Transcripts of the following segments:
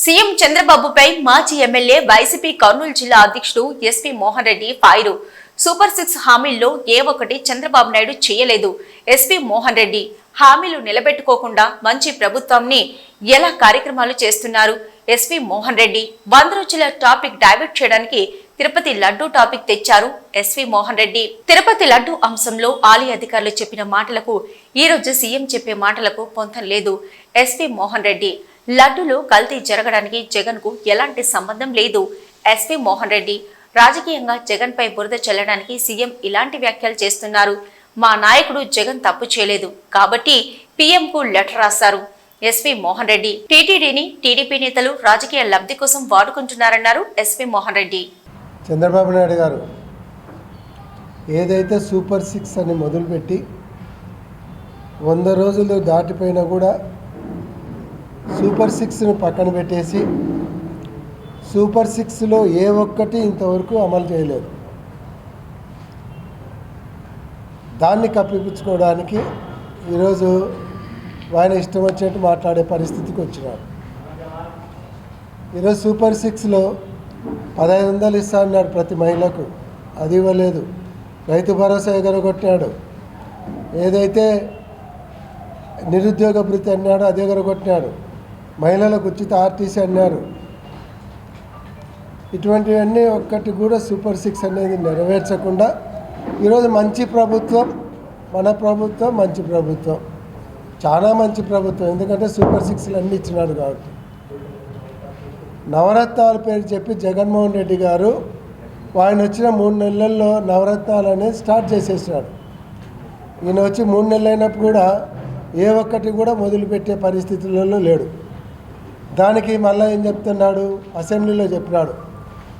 CM చంద్రబాబుపై మాజీ MLA YCP Kurnool జిల్లా అధ్యక్షుడు SP Mohan Reddy fire. Super six హామీల్లో ఏ ఒక్కటి చంద్రబాబు నాయుడు చేయలేదు. ఎస్పీ మోహన్ రెడ్డి హామీలు నిలబెట్టుకోకుండా మంచి ప్రభుత్వాన్ని ఎలా కార్యక్రమాలు చేస్తున్నారు? ఎస్పీ మోహన్ రెడ్డి వంద రోజుల టాపిక్ డైవర్ట్ చేయడానికి తిరుపతి లడ్డూ టాపిక్ తెచ్చారు ఎస్వి మోహన్ రెడ్డి. తిరుపతి లడ్డూ అంశంలో ఆలయ అధికారులు చెప్పిన మాటలకు ఈ రోజు సీఎం చెప్పే మాటలకు పొంతం లేదు ఎస్వి మోహన్ రెడ్డి. లడ్డూలో కల్తీ జరగడానికి జగన్కు ఎలాంటి సంబంధం లేదు. ఎస్వి మోహన్ రెడ్డి రాజకీయంగా జగన్ పై బురద చల్లడానికి సీఎం ఇలాంటి వ్యాఖ్యలు చేస్తున్నారు. మా నాయకుడు జగన్ తప్పు చేయలేదు. కాబట్టి పీఎంకు లెటర్ రాశారు. ఎస్వి మోహన్ రెడ్డి టీటీడీని టీడీపీ నేతలు రాజకీయ లబ్ధి కోసం వాడుకుంటున్నారన్నారు ఎస్వి మోహన్ రెడ్డి. చంద్రబాబు నాయుడు గారు ఏదైతే సూపర్ సిక్స్ అని మొదలుపెట్టి వంద రోజులు దాటిపోయినా కూడా సూపర్ సిక్స్ను పక్కన పెట్టేసి సూపర్ సిక్స్లో ఏ ఒక్కటి ఇంతవరకు అమలు చేయలేదు. దాన్ని కప్పిపుచ్చుకోవడానికి ఈరోజు ఆయన ఇష్టం వచ్చినట్టు మాట్లాడే పరిస్థితికి వచ్చినారు ఈరోజు సూపర్ సిక్స్లో పదహైదు వందలు ఇస్తా అన్నాడు ప్రతి మహిళకు. అది ఇవ్వలేదు. రైతు భరోసా ఎగరగొట్టాడు ఏదైతే నిరుద్యోగ భృతి అన్నాడో అది ఎగరగొట్టినాడు మహిళలకు ఉచిత ఆర్టీసీ అన్నారు. ఇటువంటివన్నీ ఒక్కటి కూడా సూపర్ సిక్స్ అనేది నెరవేర్చకుండా ఈరోజు మంచి ప్రభుత్వం మన ప్రభుత్వం మంచి ప్రభుత్వం. చాలా మంచి ప్రభుత్వం. ఎందుకంటే సూపర్ సిక్స్లు అన్నీ ఇచ్చినాడు కాబట్టి. నవరత్నాల పేరు చెప్పి జగన్మోహన్ రెడ్డి గారు ఆయన వచ్చిన మూడు నెలల్లో నవరత్నాలు అనేది స్టార్ట్ చేసేసినాడు. ఈయన వచ్చి మూడు నెలలు అయినప్పుడు కూడా ఏ ఒక్కటి కూడా మొదలుపెట్టే పరిస్థితులలో లేడు. దానికి మళ్ళీ ఏం చెప్తున్నాడు? అసెంబ్లీలో చెప్పినాడు.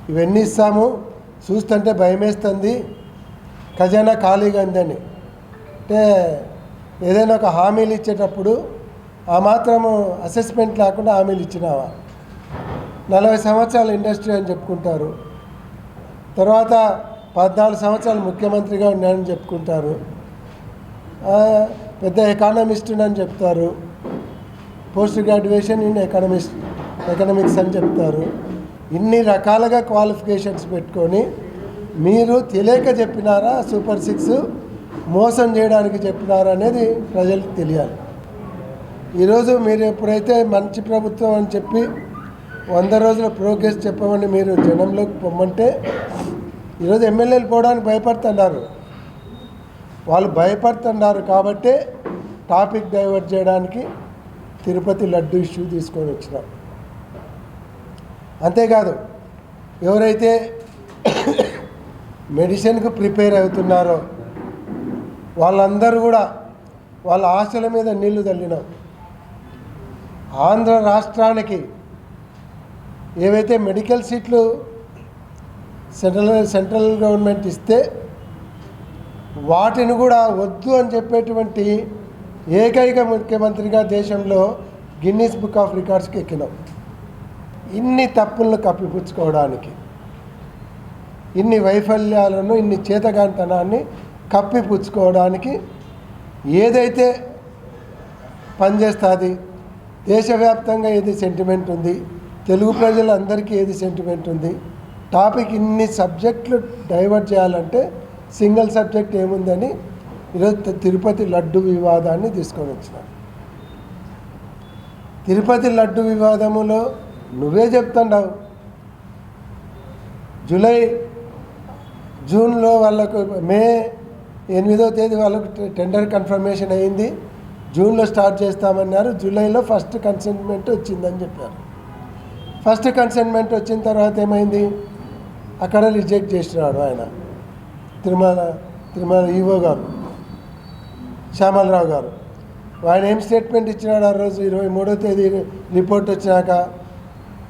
ఇవన్నీ ఇస్తాము. చూస్తుంటే భయమేస్తుంది. ఖజానా ఖాళీగా ఉందని. అంటే ఏదైనా ఒక హామీలు ఇచ్చేటప్పుడు ఆ మాత్రము అసెస్మెంట్ లేకుండా హామీలు ఇచ్చినావా? నలభై సంవత్సరాల ఇండస్ట్రీ అని చెప్పుకుంటారు. తర్వాత పద్నాలుగు సంవత్సరాలు ముఖ్యమంత్రిగా ఉన్నానని చెప్పుకుంటారు. పెద్ద ఎకానమిస్ట్ అని చెప్తారు. Post graduation in economics economics అని చెప్తారు. ఇన్ని రకాలుగా క్వాలిఫికేషన్స్ పెట్టుకొని మీరు తెలియక చెప్పినారా సూపర్ సిక్స్ మోసం చేయడానికి చెప్పినారా అనేది ప్రజలకు తెలియాలి. ఈరోజు మీరు ఎప్పుడైతే మంచి ప్రభుత్వం అని చెప్పి వంద రోజుల ప్రోగ్రెస్ చెప్పమని మీరు జనంలోకి పొమ్మంటే ఈరోజు ఎమ్మెల్యేలు పోవడానికి భయపడుతున్నారు. వాళ్ళు భయపడుతున్నారు కాబట్టే టాపిక్ డైవర్ట్ చేయడానికి తిరుపతి లడ్డు ఇష్యూ తీసుకొని వచ్చినాం. అంతేకాదు ఎవరైతే మెడిసిన్కు ప్రిపేర్ అవుతున్నారో వాళ్ళందరూ కూడా వాళ్ళ ఆశల మీద నీళ్ళు తల్లినాం. ఆంధ్ర రాష్ట్రానికి ఏవైతే మెడికల్ సీట్లు సెంట్రల్ సెంట్రల్ గవర్నమెంట్ ఇస్తే వాటిని కూడా వద్దు అని చెప్పేటువంటి ఏకైక ముఖ్యమంత్రిగా దేశంలో గిన్నీస్ బుక్ ఆఫ్ రికార్డ్స్కి ఎక్కినాం. ఇన్ని తప్పులను కప్పిపుచ్చుకోవడానికి ఇన్ని వైఫల్యాలను ఇన్ని చేతగాంతనాన్ని కప్పిపుచ్చుకోవడానికి ఏదైతే పనిచేస్తుంది దేశవ్యాప్తంగా ఏది సెంటిమెంట్ ఉంది తెలుగు ప్రజలందరికీ ఏది సెంటిమెంట్ ఉంది టాపిక్ ఇన్ని సబ్జెక్టులు డైవర్ట్ చేయాలంటే సింగిల్ సబ్జెక్ట్ ఏముందని ఈరోజు తిరుపతి లడ్డు వివాదాన్ని తీసుకొని వచ్చినాం తిరుపతి లడ్డు వివాదములో నువ్వే చెప్తున్నావు జూలై జూన్లో వాళ్ళకు మే ఎనిమిదో తేదీ వాళ్ళకు టెండర్ కన్ఫర్మేషన్ అయింది. జూన్లో స్టార్ట్ చేస్తామన్నారు. జూలైలో ఫస్ట్ కన్సెంట్మెంట్ వచ్చిందని చెప్పారు. ఫస్ట్ కన్సెంట్మెంట్ వచ్చిన తర్వాత ఏమైంది? అక్కడ రిజెక్ట్ చేసినాడు ఆయన. తిరుమల తిరుమల ఈవో గారు. శ్యామలరావు గారు. ఆయన ఏం స్టేట్మెంట్ ఇచ్చినాడు ఆ రోజు? ఇరవై మూడో తేదీ రిపోర్ట్ వచ్చినాక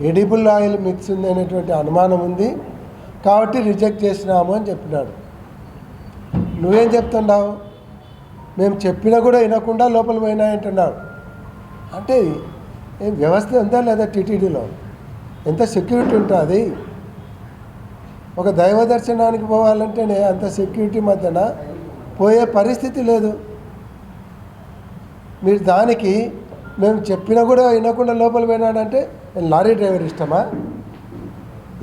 ఎడిబుల్ ఆయిల్ మిక్స్ ఉంది అనేటువంటి అనుమానం ఉంది. కాబట్టి రిజెక్ట్ చేసినాము అని చెప్పినాడు. నువ్వేం చెప్తున్నావు? మేము చెప్పినా కూడా వినకుండా లోపల పోయినాయంటున్నావు అంటే ఏం వ్యవస్థ ఉందా లేదా టీటీడీలో? ఎంత సెక్యూరిటీ ఉంటుంది? ఒక దైవ దర్శనానికి పోవాలంటేనే అంత సెక్యూరిటీ మధ్యన పోయే పరిస్థితి లేదు. మీరు దానికి మేము చెప్పినా కూడా వినకుండా లోపల పోయినాడంటే నేను లారీ డ్రైవర్ ఇష్టమా?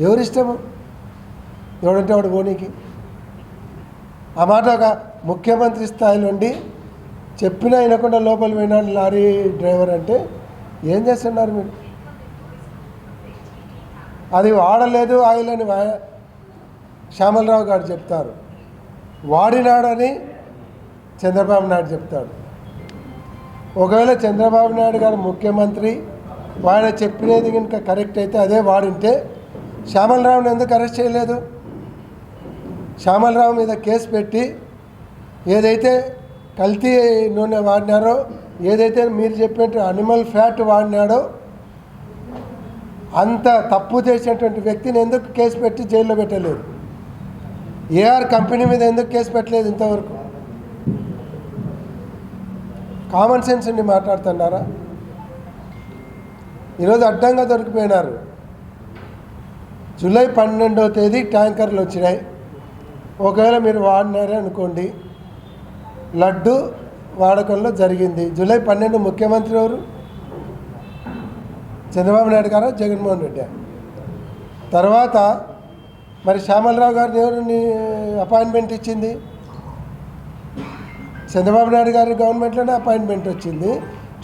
ఎవరు ఇష్టము? ఎవడంటే వాడు పోనీకి ఆ మాట ఒక ముఖ్యమంత్రి స్థాయిలో ఉండి చెప్పినా వినకుండా లోపల పోయినాడు లారీ డ్రైవర్ అంటే ఏం చేస్తున్నారు మీరు? అది వాడలేదు ఆయిల్ అని శ్యామలరావు గారు చెప్తారు. వాడినాడని చంద్రబాబు నాయుడు చెప్తాడు. ఒకవేళ చంద్రబాబు నాయుడు గారు ముఖ్యమంత్రి ఆయన చెప్పినది కనుక కరెక్ట్ అయితే అదే వాడింటే శ్యామలరావుని ఎందుకు అరెస్ట్ చేయలేదు? శ్యామలరావు మీద కేసు పెట్టి ఏదైతే కల్తీ నూనె వాడినారో ఏదైతే మీరు చెప్పినట్టు అనిమల్ ఫ్యాట్ వాడినాడో అంత తప్పు చేసినటువంటి వ్యక్తిని ఎందుకు కేసు పెట్టి జైల్లో పెట్టలేదు? ఏఆర్ కంపెనీ మీద ఎందుకు కేసు పెట్టలేదు ఇంతవరకు? కామన్ సెన్స్ ఉండి మాట్లాడుతున్నారా? ఈరోజు అడ్డంగా దొరికిపోయినారు. జూలై పన్నెండవ తేదీ ట్యాంకర్లు వచ్చినాయి. ఒకవేళ మీరు వాడినారే అనుకోండి. లడ్డు వాడకంలో జరిగింది. జూలై పన్నెండు ముఖ్యమంత్రి ఎవరు? చంద్రబాబు నాయుడు గారా జగన్మోహన్ రెడ్డి? తర్వాత మరి శ్యామలరావు గారిని ఎవరు అపాయింట్మెంట్ ఇచ్చింది? చంద్రబాబు నాయుడు గారి గవర్నమెంట్లోనే అపాయింట్మెంట్ వచ్చింది.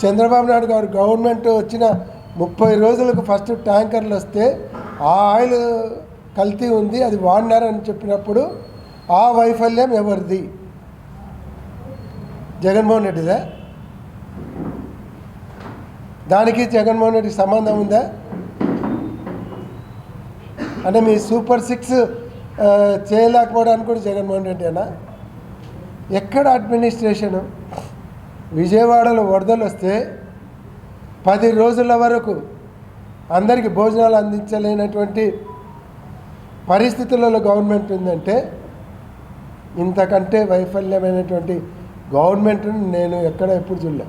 చంద్రబాబు నాయుడు గారి గవర్నమెంట్ వచ్చిన ముప్పై రోజులకు ఫస్ట్ ట్యాంకర్లు వస్తే ఆ ఆయిల్ కల్తీ ఉంది అది వాడినారని చెప్పినప్పుడు ఆ వైఫల్యం ఎవరిది? జగన్మోహన్ రెడ్డిదా? దానికి జగన్మోహన్ రెడ్డి సంబంధం ఉందా? అంటే మీ సూపర్ సిక్స్ చేయలేకపోవడానికి కూడా జగన్మోహన్ రెడ్డి అనా ఎక్కడ అడ్మినిస్ట్రేషను విజయవాడలో వరదలు వస్తే పది రోజుల వరకు అందరికీ భోజనాలు అందించలేనటువంటి పరిస్థితులలో గవర్నమెంట్ ఉందంటే ఇంతకంటే వైఫల్యమైనటువంటి గవర్నమెంట్ను నేను ఎక్కడ ఎప్పుడు చూడలే.